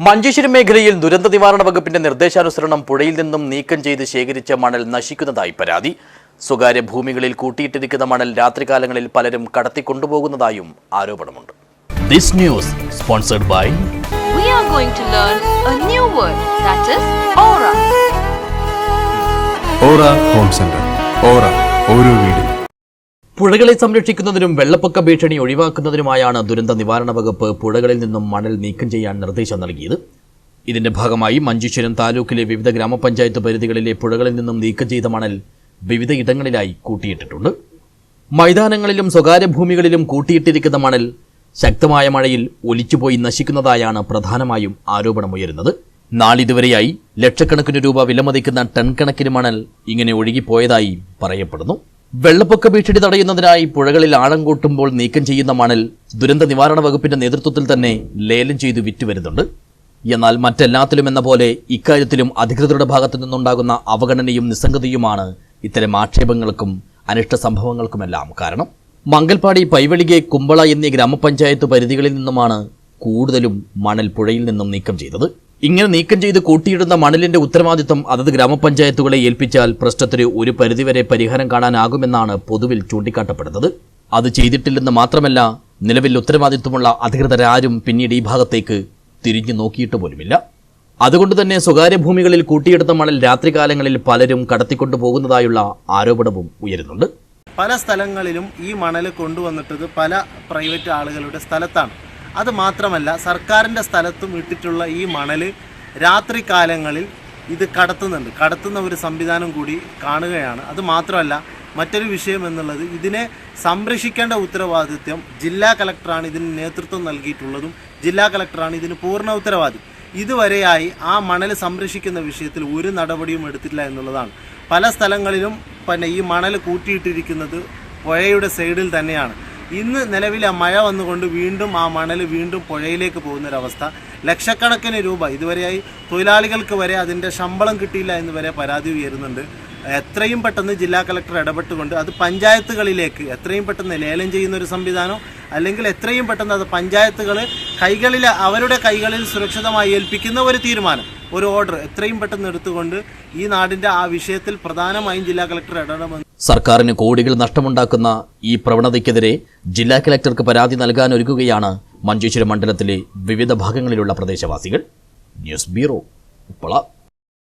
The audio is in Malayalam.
മഞ്ചേശ്വരം മേഖലയിൽ ദുരന്ത നിവാരണ വകുപ്പിന്റെ നിർദ്ദേശാനുസരണം പുഴയിൽ നിന്നും നീക്കം ചെയ്ത് ശേഖരിച്ച മണൽ നശിക്കുന്നതായി പരാതി സ്വകാര്യ ഭൂമികളിൽ കൂട്ടിയിട്ടിരിക്കുന്ന മണൽ രാത്രികാലങ്ങളിൽ പലരും കടത്തിക്കൊണ്ടുപോകുന്നതായും ആരോപണമുണ്ട് this news sponsored by we are going to learn a new word that is aura. Aura Home Center. Aura ഓരോ വീടും പുഴകളെ സംരക്ഷിക്കുന്നതിനും വെള്ളപ്പൊക്ക ഭീഷണി ഒഴിവാക്കുന്നതിനുമായാണ് ദുരന്ത നിവാരണ വകുപ്പ് പുഴകളിൽ നിന്നും മണൽ നീക്കം ചെയ്യാൻ നിർദ്ദേശം നൽകിയത്. ഇതിന്റെ ഭാഗമായി മഞ്ചേശ്വരം താലൂക്കിലെ വിവിധ ഗ്രാമപഞ്ചായത്ത് പരിധികളിലെ പുഴകളിൽ നിന്നും നീക്കം ചെയ്ത മണൽ വിവിധ ഇടങ്ങളിലായി കൂട്ടിയിട്ടിട്ടുണ്ട്. മൈതാനങ്ങളിലും സ്വകാര്യ ഭൂമികളിലും കൂട്ടിയിട്ടിരിക്കുന്ന മണൽ ശക്തമായ മഴയിൽ ഒലിച്ചുപോയി നശിക്കുന്നതായാണ് പ്രധാനമായും ആരോപണമുയരുന്നത്. നാളിതുവരെയായി ലക്ഷക്കണക്കിന് രൂപ വിലമതിക്കുന്ന ടൺ കണക്കിന് മണൽ ഇങ്ങനെ ഒഴുകിപ്പോയതായി പറയപ്പെടുന്നു. വെള്ളപ്പൊക്ക ഭീഷണി തടയുന്നതിനായി പുഴകളിൽ ആഴം കൂട്ടുമ്പോൾ നീക്കം ചെയ്യുന്ന മണൽ ദുരന്ത നിവാരണ വകുപ്പിന്റെ നേതൃത്വത്തിൽ തന്നെ ലേലം ചെയ്തു വിറ്റുവരുന്നുണ്ട്. എന്നാൽ മറ്റെല്ലാത്തിലും എന്ന പോലെ ഇക്കാര്യത്തിലും അധികൃതരുടെ ഭാഗത്തു നിന്നുണ്ടാകുന്ന അവഗണനയും നിസ്സംഗതയുമാണ് ഇത്തരം ആക്ഷേപങ്ങൾക്കും അനിഷ്ട സംഭവങ്ങൾക്കുമെല്ലാം കാരണം. മംഗൽപാടി പൈവളികെ കുമ്പള എന്നീ ഗ്രാമപഞ്ചായത്ത് പരിധികളിൽ നിന്നുമാണ് കൂടുതലും മണൽ പുഴയിൽ നിന്നും നീക്കം ചെയ്തത്. ഇങ്ങനെ നീക്കം ചെയ്ത് കൂട്ടിയിടുന്ന മണലിന്റെ ഉത്തരവാദിത്തം അതത് ഗ്രാമപഞ്ചായത്തുകളെ ഏൽപ്പിച്ചാൽ പ്രശ്നത്തിന് ഒരു പരിധിവരെ പരിഹാരം കാണാനാകുമെന്നാണ് പൊതുവിൽ ചൂണ്ടിക്കാട്ടപ്പെടുന്നത്. അത് ചെയ്തിട്ടില്ലെന്ന് മാത്രമല്ല നിലവിൽ ഉത്തരവാദിത്വമുള്ള അധികൃതരാരും പിന്നീട് ഈ ഭാഗത്തേക്ക് തിരിഞ്ഞു നോക്കിയിട്ട് പോലുമില്ല. അതുകൊണ്ട് തന്നെ സ്വകാര്യ ഭൂമികളിൽ കൂട്ടിയെടുത്ത മണൽ രാത്രികാലങ്ങളിൽ പലരും കടത്തിക്കൊണ്ടു പോകുന്നതായുള്ള ആരോപണവും ഉയരുന്നുണ്ട്. പല സ്ഥലങ്ങളിലും ഈ മണൽ കൊണ്ടുവന്നിട്ടത് പല പ്രൈവറ്റ് ആളുകളുടെ സ്ഥലത്താണ്. അത് മാത്രമല്ല സർക്കാരിന്റെ സ്ഥലത്തും ഇട്ടിട്ടുള്ള ഈ മണൽ രാത്രി കാലങ്ങളിൽ ഇത് കടത്തുന്നുണ്ട്. കടത്തുന്ന ഒരു സംവിധാനം കൂടി കാണുകയാണ്. അത് മാത്രമല്ല മറ്റൊരു വിഷയം എന്നുള്ളത് ഇതിനെ സംരക്ഷിക്കേണ്ട ഉത്തരവാദിത്വം ജില്ലാ കളക്ടറാണ് ഇതിന് നേതൃത്വം നൽകിയിട്ടുള്ളതും ജില്ലാ കളക്ടറാണ് ഇതിന് പൂർണ ഉത്തരവാദി ഇതുവരെയായി ആ മണൽ സംരക്ഷിക്കുന്ന വിഷയത്തിൽ ഒരു നടപടിയും എടുത്തിട്ടില്ല എന്നുള്ളതാണ്. പല സ്ഥലങ്ങളിലും പിന്നെ ഈ മണൽ കൂട്ടിയിട്ടിരിക്കുന്നത് പുഴയുടെ സൈഡിൽ തന്നെയാണ്. ഇന്ന് നിലവിലെ മഴ വന്നുകൊണ്ട് വീണ്ടും ആ മണൽ വീണ്ടും പുഴയിലേക്ക് പോകുന്നൊരവസ്ഥ. ലക്ഷക്കണക്കിന് രൂപ. ഇതുവരെയായി തൊഴിലാളികൾക്ക് വരെ അതിന്റെ ശമ്പളം കിട്ടിയില്ല എന്ന് വരെ പരാതി ഉയരുന്നുണ്ട്. എത്രയും പെട്ടെന്ന് ജില്ലാ കളക്ടർ ഇടപെട്ടുകൊണ്ട് അത് പഞ്ചായത്തുകളിലേക്ക് എത്രയും പെട്ടെന്ന് ലേലം ചെയ്യുന്ന ഒരു സംവിധാനം അല്ലെങ്കിൽ എത്രയും പെട്ടെന്ന് അത് പഞ്ചായത്തുകൾ കൈകളിൽ അവരുടെ കൈകളിൽ സുരക്ഷിതമായി ഏൽപ്പിക്കുന്ന ഒരു തീരുമാനം. ഒരു ഓർഡർ എത്രയും പെട്ടെന്ന് എടുത്തുകൊണ്ട് ഈ നാടിന്റെ ആ വിഷയത്തിൽ പ്രധാനമായും ജില്ലാ കളക്ടർ ഇടപെടണമെന്ന് സർക്കാരിന് കോടികൾ നഷ്ടമുണ്ടാക്കുന്ന ഈ പ്രവണതയ്ക്കെതിരെ ജില്ലാ കളക്ടർക്ക് പരാതി നൽകാൻ ഒരുങ്ങുകയാണ് മഞ്ചേശ്വരം മണ്ഡലത്തിലെ വിവിധ ഭാഗങ്ങളിലുള്ള പ്രദേശവാസികൾ. News bureau Uppala.